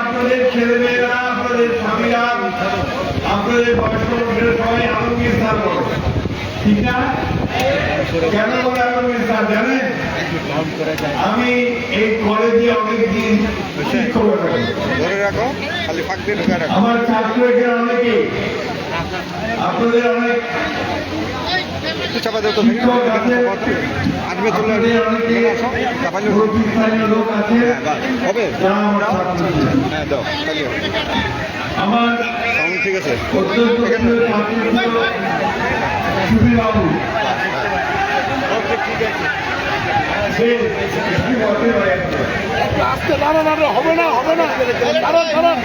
আপনাদের ছেলেমেয়েরা আপনাদের স্বামীরা আপনাদের বয়স্ক লোকেরা সবাই স্যার বলে ঠিক না? কেন বলে আলমগীর স্যার জানেন? আমি এই কলেজে অনেকদিন শিক্ষক ধরে রাখো খালি ফাঁক দিয়ে আমার ছাত্র এখানে অনেকে আপনাদের অনেক একটু চাপা দেবো তো আসবে চলে চাপালে হবে। হ্যাঁ ঠিক আছে। আজকে দাঁড়ান দাঁড়ান হবে না হবে না দাঁড়ান দাঁড়ান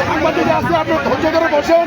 সাংবাদিক আছে, আপনি ধৈর্য ধরে বসেন।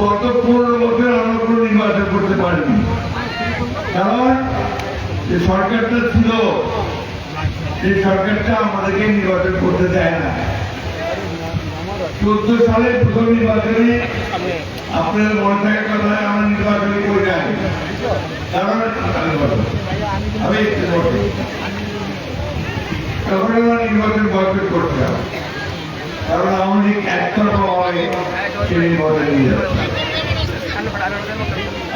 গত পনেরো বছর আমরা কোনো নির্বাচন করতে পারিনি। কারণ যে সরকারটা ছিল সেই সরকারটা আমাদেরকে নির্বাচন করতে দেয় না। চোদ্দ সালে প্রথম নির্বাচনে আপনাদের মনে থাকার কথা আমরা নির্বাচনে করে যাই। কারণ আমি। তখন আমরা নির্বাচন বয়কট করছিলাম। কারণ আমাদের একতরফা ভাবে সে বদলে নিয়ে যাচ্ছে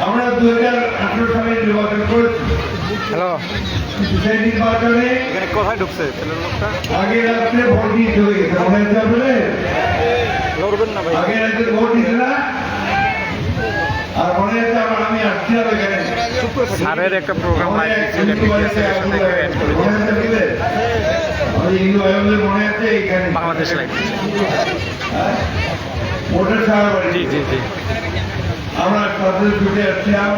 আমরা দু হাজার আঠারো সালে নির্বাচন করেছি। সেই নির্বাচনে কোথায় ঢুকছে আগে রাত্রে ভোট দিয়ে চলে গেছে। আগে রাত্রে ভোট দিতে না আর মনে আছে আমার আমি আসছিলাম এখানে স্যারের একটা প্রোগ্রাম আমাদের এক লাগছে হিন্দু বাড়িতে সেখান থেকে অ্যাড করে মনে মনে আছে এখানে বাংলাদেশ লাইভ জি জি জি। আমরা সাথে ছুটে আসছিলাম।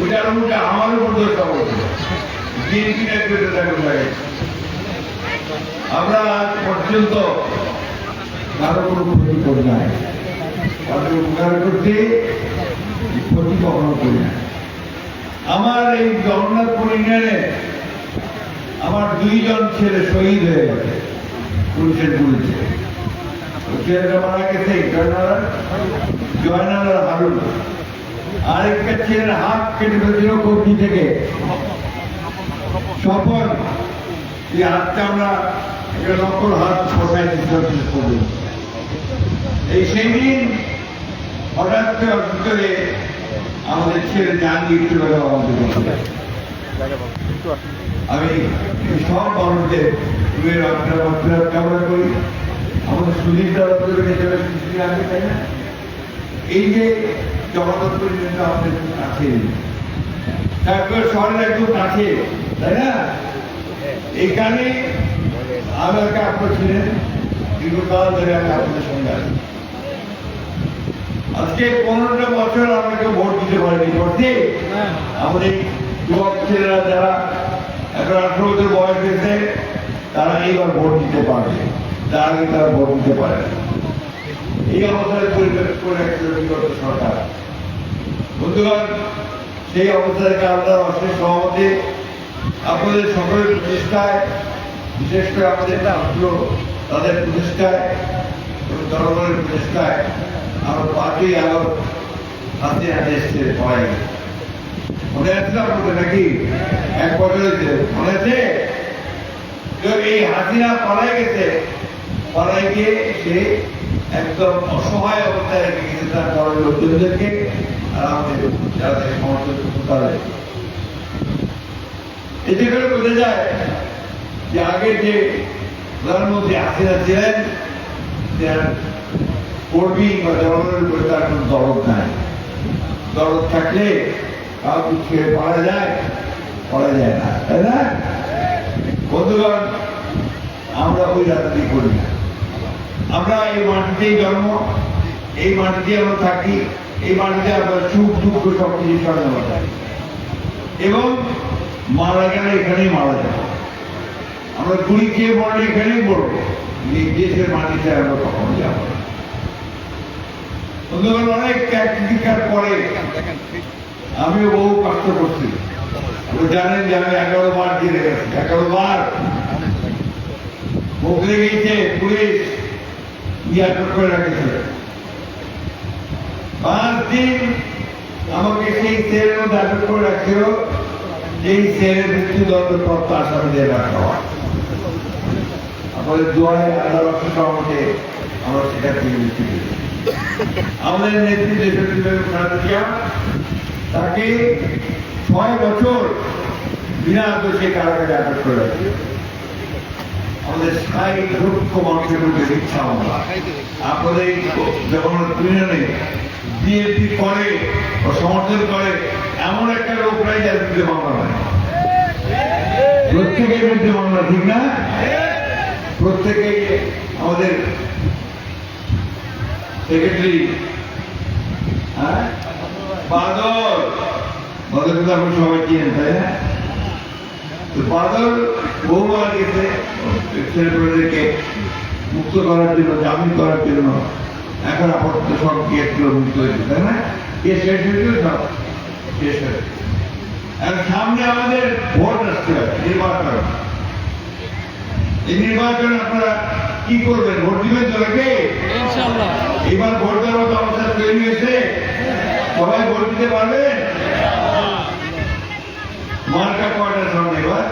ওইটার মধ্যে আমার উপর দোষ আমরা আজ পর্যন্ত কারও কোনো ক্ষতি করি নাই। তাদের উপকার করতে ক্ষতি কখনো করি না আমার এই জগন্নাথপুর ইউনিয়নে আমার দুইজন ছেলে শহীদ হয়ে গেছে পুলিশের গুলিতে ছেলেটা মারা গেছে, জয়নারায়ণ জয়নাল আর হারুন। আরেকটা ছেলের হাত কেটে ফেলেছিল কবজি থেকে। স্বপন এই হাতটা আমরা নকল হাত ফোটাই দিতে এই সেই দিন হঠাৎ করে আমাদের ছেলে জান দিয়েছিল আমাদের। আমি সব মানুষদের আপনার আপনার কামনা করি। আমাদের সুদীপ আগে, তাই না? এই যে জগন্নাথ পর্যন্ত আমাদের কাছে। তারপর শহরের একদম কাছে, তাই না? এইখানে আমাকে আপনার ছিলেন, দীর্ঘকাল ধরে আমি আপনাদের সঙ্গে আছি। আজকে পনেরোটা বছর আমাকে ভোট দিতে পারেনি ভোটে আমাদের যুবক ছেলেরা যারা এখন আঠারো বছর বয়স হয়েছে তারা এইবার ভোট দিতে পারবে। তার আগে তারা ভোট দিতে পারে। এই অবস্থায় পরিবেশ করে বিগত সরকার। বন্ধুগণ সেই অবস্থা থেকে আমরা অশেষ সহমতে আপনাদের সকলের প্রচেষ্টায় বিশেষ করে আমাদের তাদের প্রচেষ্টায় এবং জনগণের প্রচেষ্টায় আমরা পাঁচই আগস্ট হাতে হাতে এসছে সবাই। মনে আছে আপনাদের নাকি? এক বছর হয়েছে। মনে আছে? এই হাসিনা পালাই গেছে। পালাই গিয়ে সে একদম অসহায় অবস্থায় গেছে তার ঘরের লোকজনদেরকে আর আমাদের যারা সমর্থন করতে পারে এতে করে বোঝা যায় যে আগে যে প্রধানমন্ত্রী হাসিনা ছিলেন কর্মী বা জনগণের উপরে তার কোনো দরদ নাই। দরদ থাকলে কাউকে ছেড়ে পড়া যায় পড়া যায় না, তাই না? বন্ধুগণ, আমরা ওই রাজনীতি করি না। আমরা এই মাটিতেই জন্ম, এই মাটিতে আমরা থাকি, এই মাটিতে আমরা সুখ দুঃখ সব কিছু আমরা থাকি এবং মারা গেলে এখানেই মারা যাব আমরা গুলি খেয়ে মরলে এখানেই মরবো। দেশের মাটিতে আমরা কখনো যাব না বন্ধুগণ অনেক প্রতিকার পরে আমিও বহু কষ্ট করছি। জানেন যে আমি এগারো বার জেলে গেছি এগারো বার বকলে গেছে পুলিশ ইয়ারপোর্ট করে রাখেছিল। পাঁচ দিন আমাকে সেই সেলের মধ্যে আটক করে রাখছিল। যেই সেলের মৃত্যুদণ্ড প্রাপ্ত আসামিদের রাখা হয়। আমাদের দোয়ায় আল্লাহ রক্ষা সহমতে আমরা সেটা থেকে মুক্তি পেয়েছি আমাদের নেত্রী দেশনেত্রী বেগম খালেদা তাকে ছয় বছর বিনা দোষে কারাগারে আটক করে রাখে আমাদের স্থায়ী লক্ষ মানুষের মধ্যে ইচ্ছা আমরা। আপনাদের জগন্নাথ ইউনিয়নে বিএনপি করে ও সমর্থন করে, এমন একটা লোক নাই যার বিরুদ্ধে মামলা নাই প্রত্যেকের বিরুদ্ধে মামলা, ঠিক না? প্রত্যেকে আমাদের সেক্রেটারি। হ্যাঁ? বাদল বাদল কিন্তু আপনি সবাই চিনেন, তাই না? তো বাদল বহুবার গেছে ছেলেপেলেদেরকে মুক্ত করার জন্য, জামিন করার জন্য এখন আপাতত সব কেসগুলো মুক্ত হয়েছে তাই না? কেস শেষ হয়েছিল সব? শেষ হয়েছে আর সামনে আমাদের ভোট আসতে হবে, নির্বাচন। এই নির্বাচন আপনারা কি করবেন ভোট দিবেন তো নাকি এবার ভোট দেওয়ার মতো অবস্থা তৈরি হয়েছে। সবাই ভোট দিতে পারবেন মার্কা কয়টার সামনে এবার?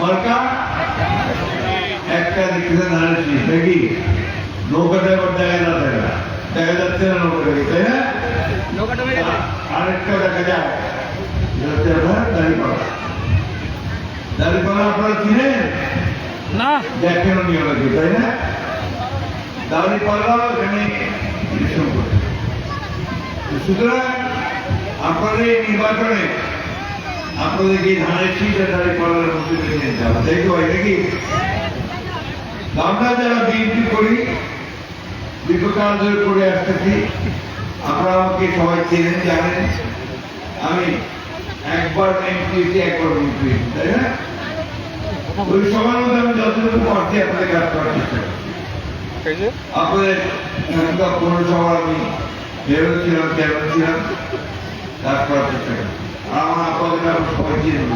মার্কা? একটা দেখতেছে ধানের শীষ নাকি? নৌকাটা এবার দেখা যাচ্ছে না। দেখা যাচ্ছে না নৌকাটাকে তাই না? আরেকটা দেখা যায় যেটা হচ্ছে আপনার দাঁড়িপাড়া দাঁড়িপাড়া আপনারা চিনেন? না। দেখেন নিয়ে লাগে তাই না দাঁড়ি পাল্লাও এখানে ইলেকশন করে সুতরাং আপনাদের এই নির্বাচনে আপনাদেরকে ধানের শীতের দাঁড়ি পাল্লার মধ্যে নিতে হবে তাই তো ভাই, নাকি? আমরা যারা বিএনপি করি, দীর্ঘকাল ধরে করে আসতেছি, আপনারা আমাকে সবাই চেনেন, জানেন। আমি একবার এমপি একবার মন্ত্রী তাই না? ওই মধ্যে আমি যতটুকু পারছি আপনাদের কাজ করার চেষ্টা করি। আপনাদের পৌরসভার আমি মেয়র ছিলাম চেয়ারম্যান ছিলাম কাজ করার চেষ্টা করি আর আমার আপাতত আমি সবাই চিনেন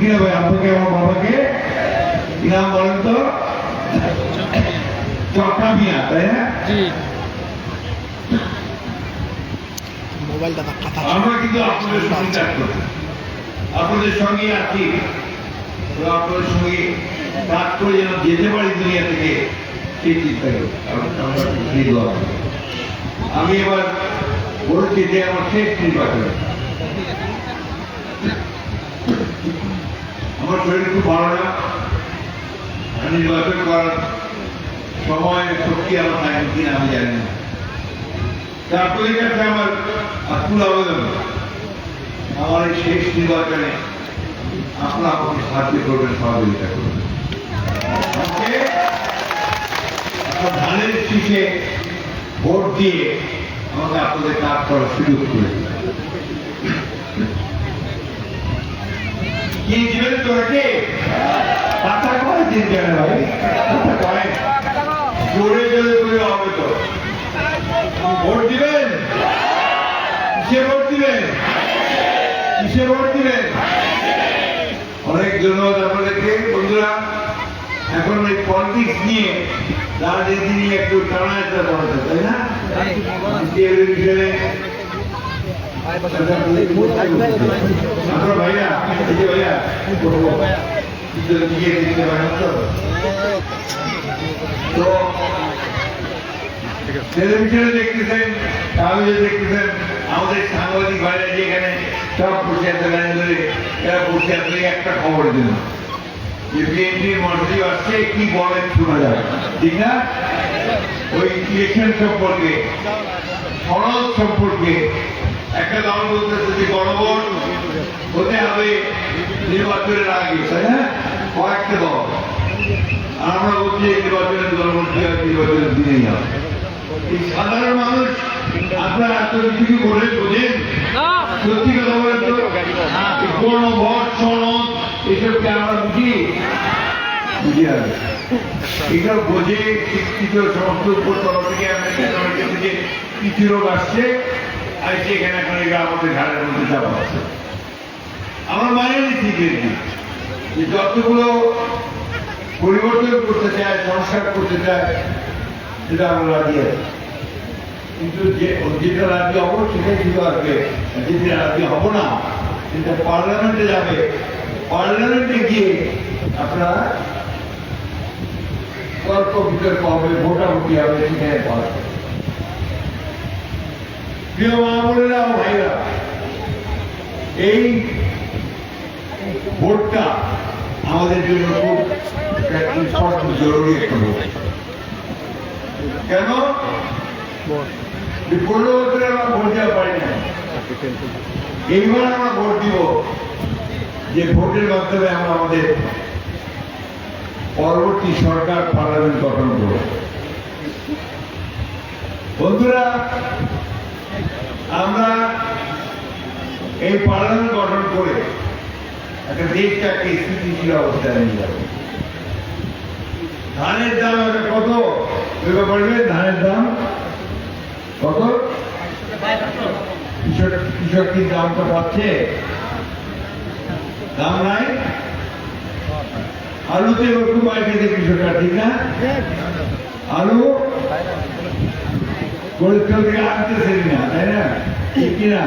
কিনা ভাই আপনাকে আমার বাবাকে? কি নাম বলেন তো? চকা মিয়া তাই না? মোবাইলটা আমরা কিন্তু আপনাদের সঙ্গে করি আপনাদের সঙ্গে আছি। আপনাদের সঙ্গে কাজ করে যেন যেতে পারি দুনিয়া থেকে, সেই চিন্তা। আমি এবার বলছি যে আমার শেষ নির্বাচন। আমার শরীর খুব ভালো না। নির্বাচন করার সময় শক্তি আমার থাকে কিনা, আমি জানি না। তা আপনাদের কাছে আমার আকুল আবেদন। আমার এই শেষ নির্বাচনে আপনারা আমাকে সাহায্য করবেন, সহযোগিতা করবেন। ধানের শীষে ভোট দিয়ে আমাকে আপনাদের কাজ করার সুযোগ করে হবে তো। ভোট দিবেন? কিসে ভোট দিবেন? কিসে ভোট দিবেন? অনেক ধন্যবাদ আপনাদেরকে। বন্ধুরা, এখন এই পলিটিক্স নিয়ে রাজনীতি নিয়ে একটু টানা একটা করেছে তাই না? টেলিভিশনে দেখতেছেন কাগজে দেখতেছেন আমাদের সাংবাদিক ভাইরা যেখানে সব বসে ধরে, এরা বসে একটা খবর দিন যে বিএনপির মন্ত্রী আসছে, কি বলেন শোনা যাবে। ঠিক না? ওই ইলেকশন সম্পর্কে, সনদ সম্পর্কে একটা দল বলতেছে যে গণভোট হতে হবে নির্বাচনের আগে, তাই না? কয়েকটা দল। আমরা বলছি নির্বাচনের হবে নির্বাচনের দিনেই হবে। এই সাধারণ মানুষ আপনারা এত কিছু বলে বোঝেন। সত্যি কথা বলেন তো। কোন ভোট সনদ এসবকে আমরা বুঝি? বুঝি আর বোঝে শিক্ষিত সমস্ত উপর তরফ থেকে আমেরিকা আমেরিকা থেকে কিছু লোক আসছে আর সেখানে এখন আমাদের ঘাড়ের মধ্যে চাপা আছে। আমরা মানে নিচ্ছি কিন্তু যে যতগুলো পরিবর্তন করতে চায় সংস্কার করতে চায় সেটা আমরা আছি। কিন্তু যে যেটা রাজি হব সেটাই শুধু আসবে যেটা রাজি হব না। সেটা পার্লামেন্টে যাবে। পার্লামেন্টে গিয়ে আপনারা তর্ক বিতর্ক হবে, ভোটাভুটি হবে, সেখানে পাওয়া। প্রিয় মা বোনেরা ভাইরা এই ভোটটা আমাদের জন্য খুব জরুরি কেন? বছরে আমরা ভোট দেওয়া পারি না এইবার আমরা ভোট দিব। যে ভোটের মাধ্যমে আমরা আমাদের পরবর্তী সরকার পার্লামেন্ট গঠন করব। বন্ধুরা, আমরা এই পার্লামেন্ট গঠন করে একটা দেশটাকে স্থিতিশীল অবস্থায় নিয়ে যাব। ধানের দাম কত? ভেবে ধানের দাম কত? কৃষক কি দামটা পাচ্ছে? দাম নাই? আলুতে একটু পাইছে কৃষকরা ঠিক না? আলু? পরিষ্কার থেকে আনতেছে না তাই না? ঠিক কিনা?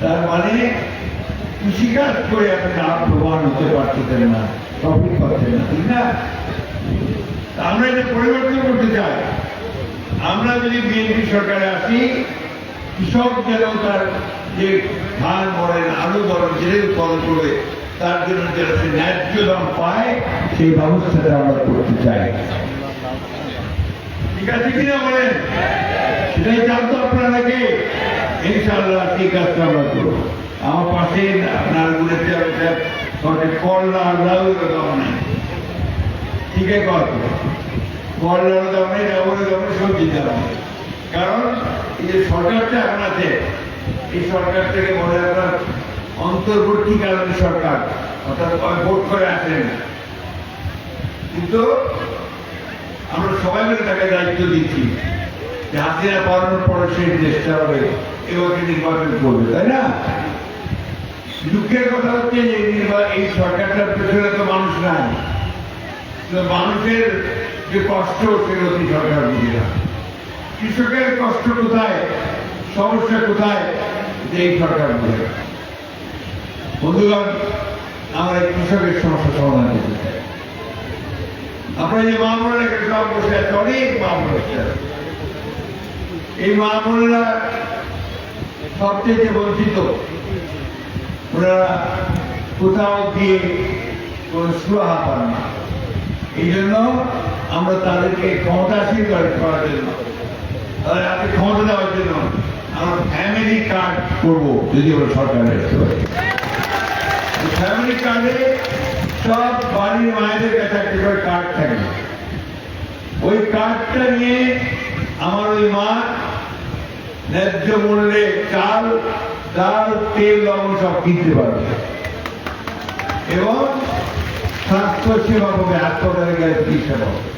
তার মানে কৃষিকাজ করে আপনি লাভবান হতে পারতেছেন না প্রফিট পাচ্ছেন না, ঠিক না? আমরা এটা পরিবর্তন করতে চাই। আমরা যদি বিএনপি সরকারে আসি, কৃষক যেন তার যে ধান বলেন আলু বলেন যেটাই উৎপাদন করবে, তার জন্য যেন সে ন্যায্য দাম পায়, সেই ব্যবস্থাটা আমরা করতে চাই। ঠিক আছে কিনা বলেন? সেটাই জানতো আপনারা নাকি ইনশাআল্লাহ ঠিক আছে আমরা করব। আমার পাশে আপনার গুলিতে সঠিক করলা নেই ঠিক আছে করলার দাম নেই সবজি দাম নেই কারণ এই যে সরকারটা এখন আছে, এই সরকার থেকে বলে আপনার অন্তর্বর্তীকালীন সরকার, অর্থাৎ ভোট করে আসেন। কিন্তু আমরা সবাই মিলে তাকে দায়িত্ব দিচ্ছি যে হাসিনা পালানোর পরে সেই হবে এবারে নির্বাচন করবে, তাই না? দুঃখের কথা হচ্ছে যে নির্বা- এই সরকারটার পেছনে তো মানুষ নাই। মানুষের যে কষ্ট কি সরকার বুঝে না কৃষকের কষ্ট কোথায়? সমস্যা কোথায়? এই সরকার বুঝে না বন্ধুগণ, আমরা কৃষকের সমস্যা সমাধান করতে চাই। আপনারা যে মা বোনেরা এখানে সব বসে আছে, অনেক মা বোন বসে আছে। এই মা বোনেরা সবচেয়ে বঞ্চিত। ওনারা কোথাও গিয়ে কোনো সুরাহা পান না। এই জন্য আমরা তাদেরকে ক্ষমতাশীল করে- করার জন্য। তাদের ক্ষমতা দেওয়ার জন্য আমরা ফ্যামিলি কার্ড করব, যদি আমরা ফ্যামিলি কার্ডে সব বাড়ির মায়েদের কাছে করে কার্ড থাকবে ওই কার্ডটা নিয়ে আমার ওই মা ন্যায্য মূল্যে চাল, ডাল, তেল, লবণ সব কিনতে পারবে। এবং স্বাস্থ্য সেবা পাবে হাসপাতালে গেলে চিকিৎসা পাবে।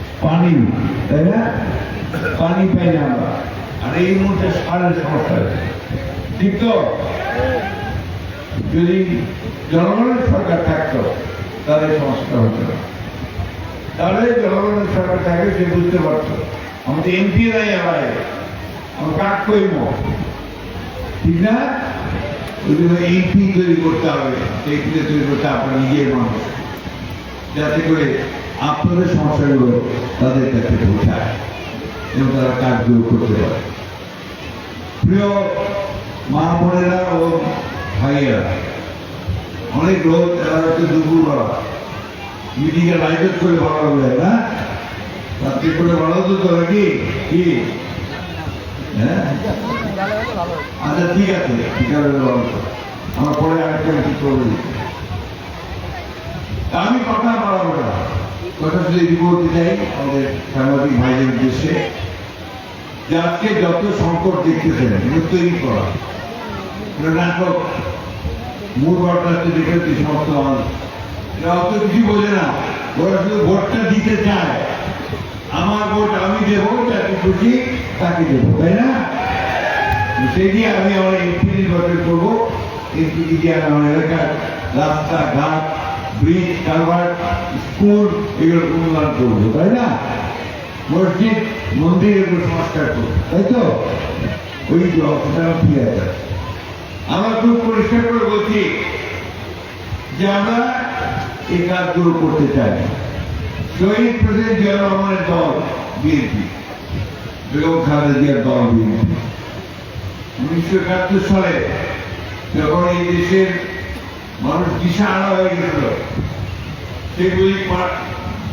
পানি, তাই না? পানি পাই না আমরা। আর এই মুহূর্তে সারের সমস্যা ঠিক তো? যদি জনগণের সরকার থাকতো, তাহলে সমস্যা হতো না। তাহলে জনগণের সরকার থাকে, সে বুঝতে পারতো। আমাদের এমপি নাই আবার আমার কাক কইব ঠিক না? ওই জন্য এমপি তৈরি করতে হবে। এমপি তৈরি করতে আপনার নিজের মানুষ। যাতে করে আপনাদের সমস্যাগুলো তাদের কাছে পৌঁছায় এবং তারা কাজগুলো করতে পারে। প্রিয় মা বোনেরা ও ভাইয়েরা, অনেক লোক তারা হচ্ছে দুপুরবেলা মিটিংয়ে লাইভ করে ভালো হবে, না? রাত্রি করে ভালো তো তো নাকি? কি? হ্যাঁ? আচ্ছা ঠিক আছে ঠিক আছে আমার পরে আরেকটা কি করব। আমি কথা না। কথা শুধু রিপোর্ট চাই আমাদের সাংবাদিক ভাইদের উদ্দেশ্যে যে আজকে যত সংকট দেখতেছেন এগুলো তৈরি করা নাটক। মূল ঘটনা হচ্ছে দেখেছি সমস্ত মানুষ। অত কিছু বোঝে না, ওরা শুধু ভোটটা দিতে চায়। আমার ভোট আমি দেবো, যাকে খুশি তাকে দেবো, তাই না? সেই দিয়ে আমি আমার এমপি নির্বাচন করব। এমপি দিয়ে আমি আমার এলাকার রাস্তা ঘাট ব্রিজ কালভার স্কুল, এগুলো উন্নয়ন করব, তাই না? মসজিদ, মন্দির এগুলো সংস্কার করব, তাই তো? ওই অবস্থা ঠিক আছে। আমরা খুব পরিষ্কার করে বলছি যে আমরা এই কাজগুলো করতে চাই। শহীদ প্রেসিডেন্ট জিয়া রহমানের দল, বিএনপি। বেগম খালেদা দল, বিএনপি। উনিশশো একাত্তর সালে যখন এই দেশের মানুষ দিশাহারা হয়ে গেছিল। সেগুলি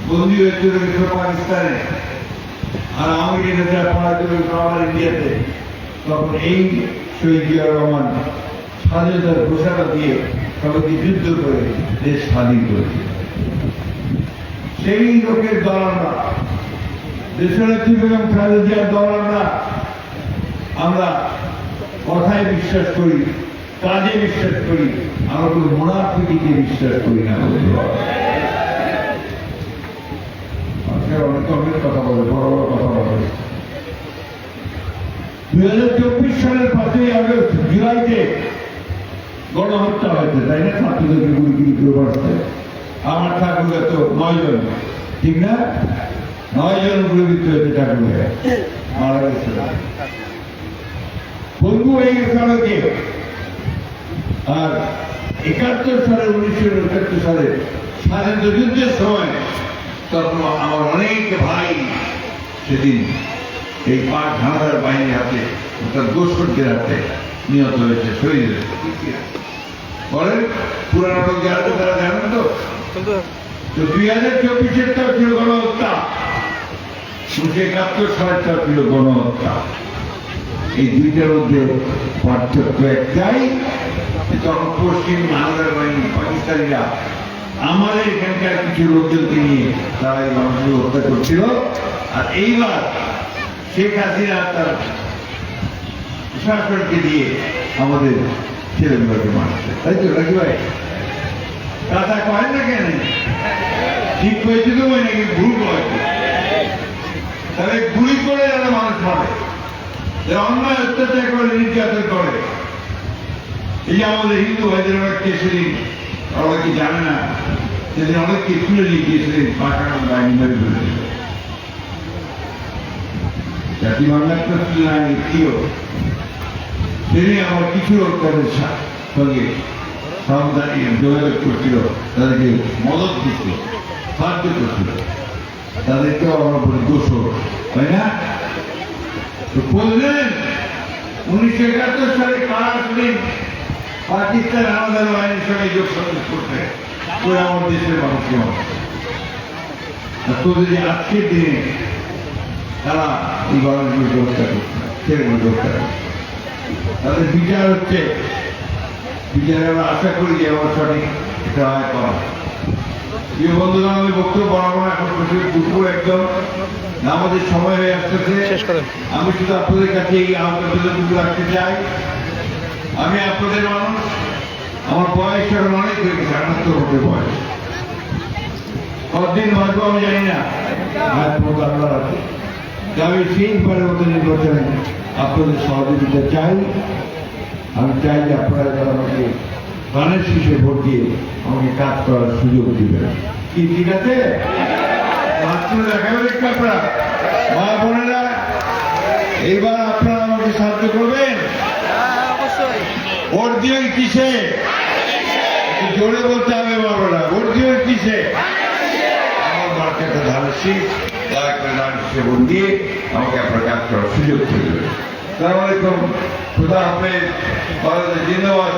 বন্দী চলে গেছিল পাকিস্তানে। আর আমি এটা পড়া চলে গেছিল আমার ইন্ডিয়াতে, তখন এই শহীদ জিয়া রহমান স্বাধীনতার ঘোষণা দিয়ে সবাইকে যুদ্ধ করে দেশ স্বাধীন করেছে। সেই লোকের দল আমরা। দেশনেত্রী বেগম খালেদা জিয়ার দল আমরা। আমরা কথায় বিশ্বাস করি। কাজে বিশ্বাস করি, আমরা কোনো বিশ্বাস করি না অনেক অনেক কথা বলে, বড় বড় কথা বলে। দুই হাজার চব্বিশ সালের পাঁচই আগস্ট, জুলাইতে গণহত্যা হয়েছে, তাই না? ছাত্রদেরকে করে মারছে আমার ঠাকুরের তো নয় জন ঠিক না? নয় জন গুলিবিদ্ধ হয়েছে ঠাকুরে। মারা গেছে। বন্ধু আর একাত্তর সালে উনিশশো একাত্তর সালে স্বাধীনতা যুদ্ধের সময় তখন আমার অনেক ভাই সেদিন এই পাক হানাদার বাহিনীর হাতে অর্থাৎ গোষ্ঠীর হাতে নিহত হয়েছে হয়েছে। বলেন পুরানো লোক যারা তো তারা জানেন তো? তো দুই হাজার চব্বিশের তো ছিল গণহত্যা উনিশশো একাত্তর সালেরটা ছিল গণহত্যা। এই দুইটার মধ্যে পার্থক্য একটাই তখন পশ্চিম বাংলার বাহিনী, পাকিস্তানিরা আমাদের এখানকার কিছু লোকজনকে নিয়ে তারা এই মানুষকে হত্যা করছিল। আর এইবার শেখ হাসিনা তার প্রশাসনকে দিয়ে আমাদের ছেলেগুলোকে মারছে। তাই তো, নাকি ভাই? কথা কয় না কেন? ঠিক হয়েছে তো নাকি ভুল হয়েছে তাহলে গুলি করে যারা মানুষ মারে যারা অন্যায় অত্যাচার করে, নির্যাতন করে। এই যে আমাদের হিন্দু ভাইদের অনেককে সেদিন ওরা কি জানে না? সেদিন অনেককে তুলে নিয়ে গিয়েছিলেন পাঠানোর বাহিনী মেরে ফেলেছিল জাতি বাংলার তো তুলনায় একটিও সেদিন আমার কিছু তাদের সঙ্গে সাবধানী যোগাযোগ করছিল, তাদেরকে মদত দিচ্ছিল, সাহায্য করছিল। তাদেরকেও আমরা বলি দোষ তাই না? বললেন, উনিশশো একাত্তর সালে কারা আসলেন পাকিস্তান আমাদের বাহিনীর সঙ্গে যোগ সঙ্গে করতে। করে আমার দেশের মানুষকে যদি আজকের দিনে তারা এই মানুষগুলোকে হত্যা করছে হত্যা তাদের বিচার হচ্ছে, বিচারে আমরা আশা করি যে আমার সঠিক রায় পাবো। প্রিয় বন্ধুরা, আমি বক্তব্য বাড়াবো এখন দুপুর একদম। আমাদের সময় হয়ে আসতেছে। আমি শুধু আপনাদের কাছে এই আহ্বানটুকু রাখতে চাই। আমি আপনাদের মানুষ আমার বয়স এখন অনেক হয়ে গেছে আটাত্তর বছর বয়স। কতদিন বাঁচবো আমি জানি না। আল্লাহ আছে। আমি সেইবারের মতো নির্বাচনে আপনাদের সহযোগিতা চাই। আমি চাই যে আপনারা যারা আমাকে প্রাণের শীষে ভোট দিয়ে আমাকে কাজ করার সুযোগ দিবেন। কি ঠিক আছে? মাত্র দেখাবেন একটু আপনারা মা বোনেরা, এইবার আপনারা আমাকে সাহায্য করবেন? ভোট দিবেন কিসে? জোরে বলতে হবে বাবারা ভোট দিবেন কিসে? আমার মার্কেটে ধানের শীষ দয়া আমাকে আপনার কাজ সুযোগ করে দেবেন। সালামালাইকুম খুদা হাফেজ। জিন্দাবাদ।